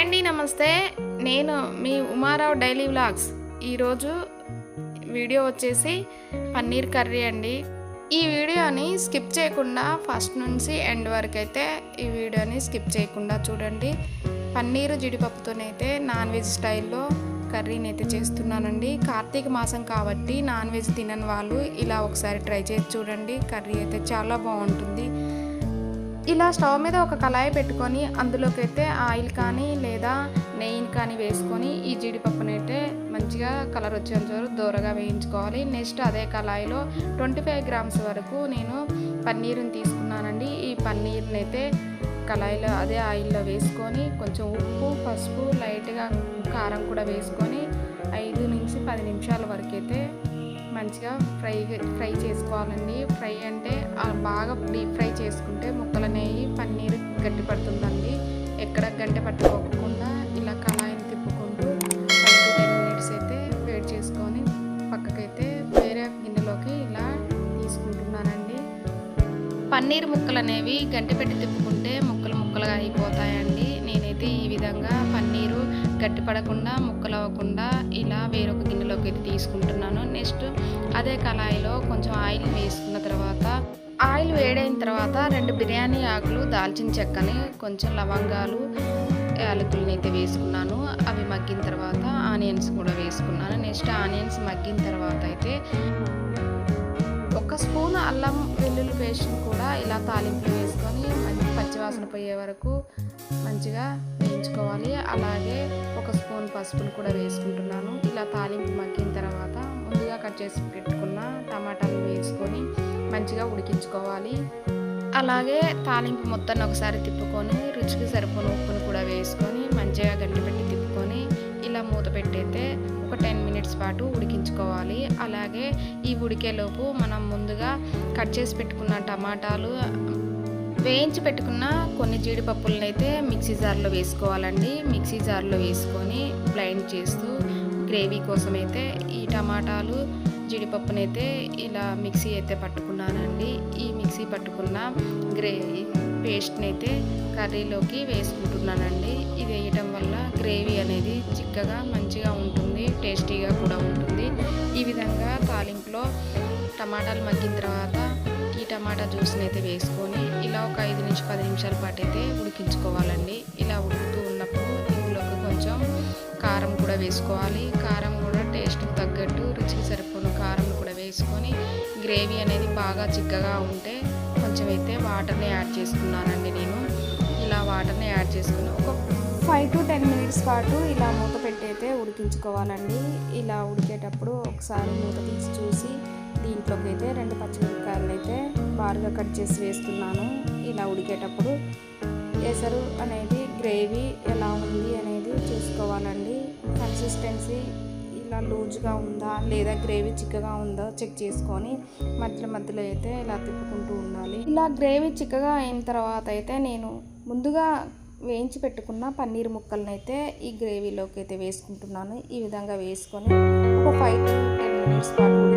Hi అండి నమస్తే. నేను మీ ఉమారావు డైలీ వ్లాగ్స్. ఈరోజు వీడియో వచ్చేసి పన్నీర్ కర్రీ అండి. ఈ వీడియోని స్కిప్ చేయకుండా ఫస్ట్ నుంచి ఎండ్ వరకు అయితే ఈ వీడియోని స్కిప్ చేయకుండా చూడండి. పన్నీరు జీడిపప్పుతోనైతే నాన్ వెజ్ స్టైల్లో కర్రీని అయితే చేస్తున్నానండి. కార్తీక మాసం కాబట్టి నాన్ వెజ్ తినని వాళ్ళు ఇలా ఒకసారి ట్రై చేసి చూడండి. కర్రీ అయితే చాలా బాగుంటుంది. ఇలా స్టవ్ మీద ఒక కళాయి పెట్టుకొని అందులోకి అయితే ఆయిల్ కానీ లేదా నెయ్యిని కానీ వేసుకొని ఈ జీడిపప్పుని అయితే మంచిగా కలర్ వచ్చేంత వరకు దూరగా వేయించుకోవాలి. నెక్స్ట్ అదే కళాయిలో ట్వంటీ ఫైవ్ గ్రామ్స్ వరకు నేను పన్నీరుని తీసుకున్నానండి. ఈ పన్నీర్ని అయితే కళాయిలో అదే ఆయిల్లో వేసుకొని కొంచెం ఉప్పు పసుపు లైట్గా కారం కూడా వేసుకొని ఐదు నుంచి పది నిమిషాల వరకు అయితే మంచిగా ఫ్రై ఫ్రై చేసుకోవాలండి. ఫ్రై అంటే బాగా డీప్ ఫ్రై చేసుకుంటే పడుతుందండి. ఎక్కడ గంట పట్టుకోకుండా ఇలా కళాయిని తిప్పుకుంటూ ఫైవ్ టు టెన్ మినిట్స్ అయితే వేడి చేసుకొని పక్కకైతే వేరే గిన్నెలోకి ఇలా తీసుకుంటున్నానండి. పన్నీర్ ముక్కలు అనేవి గంట పెట్టి తిప్పుకుంటే ముక్కలు ముక్కలుగా అయిపోతాయండి. నేనైతే ఈ విధంగా పన్నీరు గట్టిపడకుండా ముక్కలు అవ్వకుండా ఇలా వేరొక గిన్నెలోకి అయితే తీసుకుంటున్నాను. నెక్స్ట్ అదే కళాయిలో కొంచెం ఆయిల్ వేసుకున్న తర్వాత ఆయిల్ వేడైన తర్వాత రెండు బిర్యానీ ఆకులు దాల్చిన చెక్కని కొంచెం లవంగాలు యాలకులను అయితే వేసుకున్నాను. అవి మగ్గిన తర్వాత ఆనియన్స్ కూడా వేసుకున్నాను. నెక్స్ట్ ఆనియన్స్ మగ్గిన తర్వాత అయితే ఒక స్పూన్ అల్లం వెల్లుల్లి పేస్ట్ కూడా ఇలా తాలింపులు వేసుకొని మంచి పచ్చివాసన పోయే వరకు మంచిగా వేయించుకోవాలి. అలాగే ఒక స్పూన్ పసుపును కూడా వేసుకుంటున్నాను. ఇలా తాలింపు మగ్గిన తర్వాత ముందుగా కట్ చేసి పెట్టుకున్న టమాటాలు వేసుకొని మంచిగా ఉడికించుకోవాలి. అలాగే తాలింపు మొత్తాన్ని ఒకసారి తిప్పుకొని రుచికి సరిపోని ఉప్పును కూడా వేసుకొని మంచిగా గట్టి పెట్టి తిప్పుకొని ఇలా మూత పెట్టయితే ఒక టెన్ మినిట్స్ పాటు ఉడికించుకోవాలి. అలాగే ఈ ఉడికేలోపు మనం ముందుగా కట్ చేసి పెట్టుకున్న టమాటాలు వేయించి పెట్టుకున్న కొన్ని జీడిపప్పులను అయితే మిక్సీ జార్లో వేసుకోవాలండి. మిక్సీ జార్లో వేసుకొని బ్లైండ్ చేస్తూ గ్రేవీ కోసం అయితే ఈ టమాటాలు జీడిపప్పునైతే ఇలా మిక్సీ అయితే పట్టుకున్నానండి. ఈ మిక్సీ పట్టుకున్న గ్రేవీ పేస్ట్ని అయితే కర్రీలోకి వేసుకుంటున్నానండి. ఇది వేయటం వల్ల గ్రేవీ అనేది చిక్కగా మంచిగా ఉంటుంది టేస్టీగా కూడా ఉంటుంది. ఈ విధంగా తాలింపులో టమాటాలు మగ్గిన తర్వాత ఈ టమాటా జ్యూస్ని అయితే వేసుకొని ఇలా ఒక ఐదు నుంచి పది నిమిషాల పాటు అయితే ఉడికించుకోవాలండి. ఇలా ఉడుకుతూ ఉన్నప్పుడు ఇందులోకి కొంచెం కారం కూడా వేసుకోవాలి. కారం కూడా టేస్ట్కి తగ్గట్టు రుచికి సరిపోను కారం కూడా వేసుకొని గ్రేవీ అనేది బాగా చిక్కగా ఉంటే కొంచెం అయితే వాటర్ని యాడ్ చేసుకున్నానండి నేను. ఇలా వాటర్ని యాడ్ చేసుకుని ఒక ఫైవ్ టు టెన్ మినిట్స్ పాటు ఇలా మూత పెట్టి అయితే ఉడికించుకోవాలండి. ఇలా ఉడికేటప్పుడు ఒకసారి మూత తీసి చూసి దీంట్లోకి అయితే రెండు పచ్చిమిరపకాయలు అయితే బారుగా కట్ చేసి వేస్తున్నాను. ఇలా ఉడికేటప్పుడు ఎసరు అనేది గ్రేవీ ఎలా ఉంది అనేది చూసుకోవాలండి. కన్సిస్టెన్సీ ఇలా లూజ్గా ఉందా లేదా గ్రేవీ చిక్కగా ఉందా చెక్ చేసుకొని మధ్యలో మధ్యలో అయితే ఇలా తిప్పుకుంటూ ఉండాలి. ఇలా గ్రేవీ చిక్కగా అయిన తర్వాత అయితే నేను ముందుగా వేయించి పెట్టుకున్న పన్నీర్ ముక్కలను అయితే ఈ గ్రేవీలోకి అయితే వేసుకుంటున్నాను. ఈ విధంగా వేసుకొని ఒక ఫైవ్ టు టెన్ మినిట్స్ పాటు